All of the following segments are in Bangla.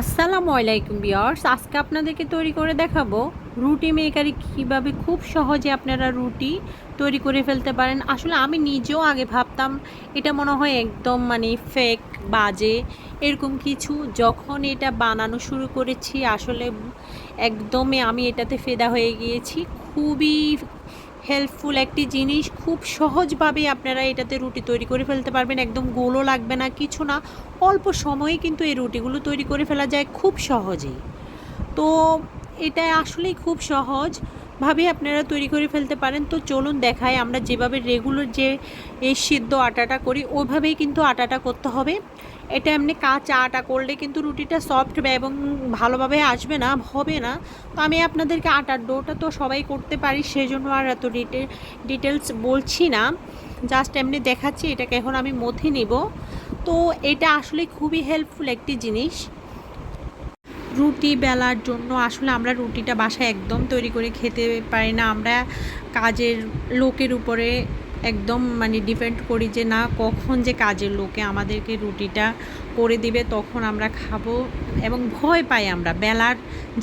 আসসালামু আলাইকুম বিয়ার্স আজকে আপনাদেরকে তৈরি করে দেখাবো রুটি মেকারি কীভাবে খুব সহজে আপনারা রুটি তৈরি করে ফেলতে পারেন। আসলে আমি নিজেও আগে ভাবতাম এটা মনে হয় একদম মানে ফেক বাজে, এরকম কিছু। যখন এটা বানানো শুরু করেছি, আসলে একদমই আমি এটাতে ফেদা হয়ে গিয়েছি। খুবই হেল্পফুল একটি জিনিস, খুব সহজভাবে আপনারা এটাতে রুটি তৈরি করে ফেলতে পারবেন। একদম গোলও লাগবে না, কিছু না। অল্প সময়ে কিন্তু এই রুটিগুলো তৈরি করে ফেলা যায় খুব সহজেই। তো এটা আসলেই খুব সহজ। ভাবে আপনারা তৈরি করে ফেলতে পারেন। তো চলুন দেখায় আমরা যেভাবে রেগুলার যে এই সিদ্ধ আটাটা করি, ওইভাবেই কিন্তু আটাটা করতে হবে। এটা এমনি কাঁচা আটা করলে কিন্তু রুটিটা সফট এবং ভালোভাবে আসবে না, হবে না। তো আমি আপনাদেরকে আটার ডোটা তো সবাই করতে পারি সেই জন্য আর এত ডিটে ডিটেলস বলছি না। জাস্ট এমনি দেখাচ্ছি, এটাকে এখন আমি মথে নিব। তো এটা আসলে খুবই হেল্পফুল একটি জিনিস। রুটি বেলার জন্য আসলে আমরা রুটিটা বাসায় একদম তৈরি করে খেতে পারি না। আমরা কাজের লোকের উপরে একদম মানে ডিপেন্ড করি যে না, কখন যে কাজের লোকে আমাদেরকে রুটিটা করে দিবে তখন আমরা খাব এবং ভয় পাই আমরা। বেলার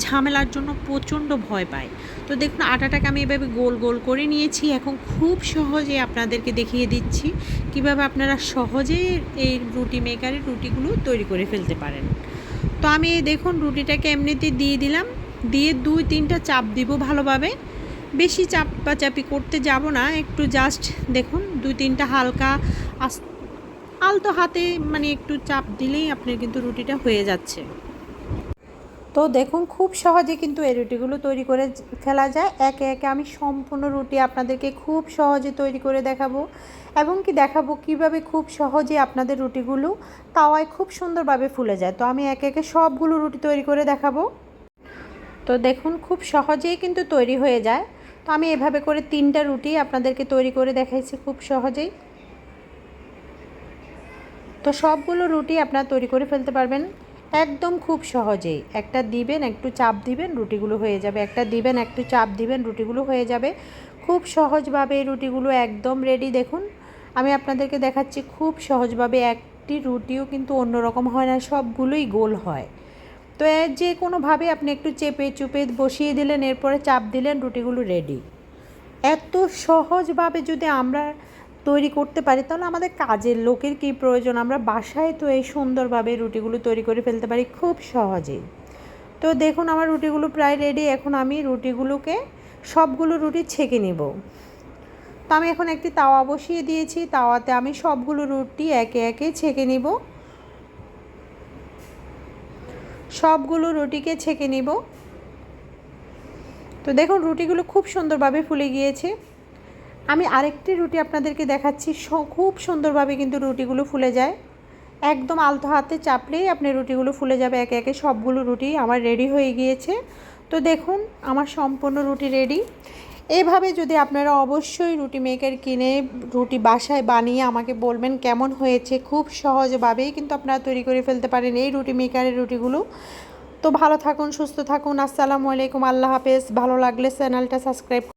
ঝামেলার জন্য প্রচণ্ড ভয় পাই। তো দেখুন, আটাটাকে আমি এভাবে গোল গোল করে নিয়েছি। এখন খুব সহজে আপনাদেরকে দেখিয়ে দিচ্ছি কীভাবে আপনারা সহজে এই রুটি মেকারের রুটিগুলো তৈরি করে ফেলতে পারেন। তো আমি দেখুন রুটিটাকে এমনিতে দিয়ে দিলাম। দিয়ে দুই তিনটা চাপ দিব ভালোভাবে। বেশি চাপাচাপি করতে যাব না, একটু জাস্ট দেখুন দুই তিনটা হালকা আলতো হাতে মানে একটু চাপ দিলেই আপনার কিন্তু রুটিটা হয়ে যাচ্ছে। তো দেখুন, খুব সহজে কিন্তু এই রুটিগুলো তৈরি করে ফেলা যায়। একে একে আমি সম্পূর্ণ রুটি আপনাদেরকে খুব সহজে তৈরি করে দেখাবো এবং কি দেখাবো কীভাবে খুব সহজে আপনাদের রুটিগুলো তাওয়ায় খুব সুন্দরভাবে ফুলে যায়। তো আমি একে একে সবগুলো রুটি তৈরি করে দেখাবো। তো দেখুন, খুব সহজেই কিন্তু তৈরি হয়ে যায়। তো আমি এভাবে করে তিনটা রুটি আপনাদেরকে তৈরি করে দেখাইছি খুব সহজেই। তো সবগুলো রুটি আপনারা তৈরি করে ফেলতে পারবেন। একদম খুব সহজেই। একটা দিবেন, একটু চাপ দিবেন, রুটিগুলো হয়ে যাবে। একটা দিবেন, একটু চাপ দিবেন, রুটিগুলো হয়ে যাবে। খুব সহজভাবে রুটিগুলো একদম রেডি দেখুন। আমি আপনাদেরকে দেখাচ্ছি খুব সহজভাবে একটি রুটিও কিন্তু অন্যরকম হয় না, সবগুলোই গোল হয়। তো যে কোনোভাবে আপনি একটু চেপে চুপে বসিয়ে দিলেন, এরপরে চাপ দিলেন, রুটিগুলো রেডি এত সহজভাবে যদি আমরা তৈরি করতে পারি, তাহলে আমাদের কাজের লোকের কী প্রয়োজন? আমরা বাসায় তো এই সুন্দরভাবে রুটিগুলো তৈরি করে ফেলতে পারি খুব সহজেই। তো দেখুন, আমার রুটিগুলো প্রায় রেডি এখন আমি রুটিগুলোকে সবগুলো রুটি ছেঁকে নিব। তো আমি এখন একটি তাওয়া বসিয়ে দিয়েছি, তাওয়াতে আমি সবগুলো রুটি একে একে ছেঁকে নিব। সবগুলো রুটিকে ছেঁকে নিব। তো দেখুন, রুটিগুলো খুব সুন্দরভাবে ফুলে গিয়েছে। আমি আরেকটি রুটি আপনাদেরকে দেখাচ্ছি। খুব সুন্দরভাবে কিন্তু রুটিগুলো ফুলে যায়। একদম আলতো হাতে চাপলেই আপনি রুটিগুলো ফুলে যাবে। একে একে সবগুলো রুটি আমার রেডি হয়ে গিয়েছে। তো দেখুন, আমার সম্পূর্ণ রুটি রেডি। এভাবে যদি আপনারা অবশ্যই রুটি মেকার কিনে রুটি বাসায় বানিয়ে আমাকে বলবেন কেমন হয়েছে, খুব সহজভাবেই কিন্তু আপনারা তৈরি করে ফেলতে পারেন এই রুটি মেকারের রুটিগুলো। তো ভালো থাকুন, সুস্থ থাকুন। আসসালামু আলাইকুম। আল্লাহ হাফেজ। ভালো লাগলে চ্যানেলটা সাবস্ক্রাইব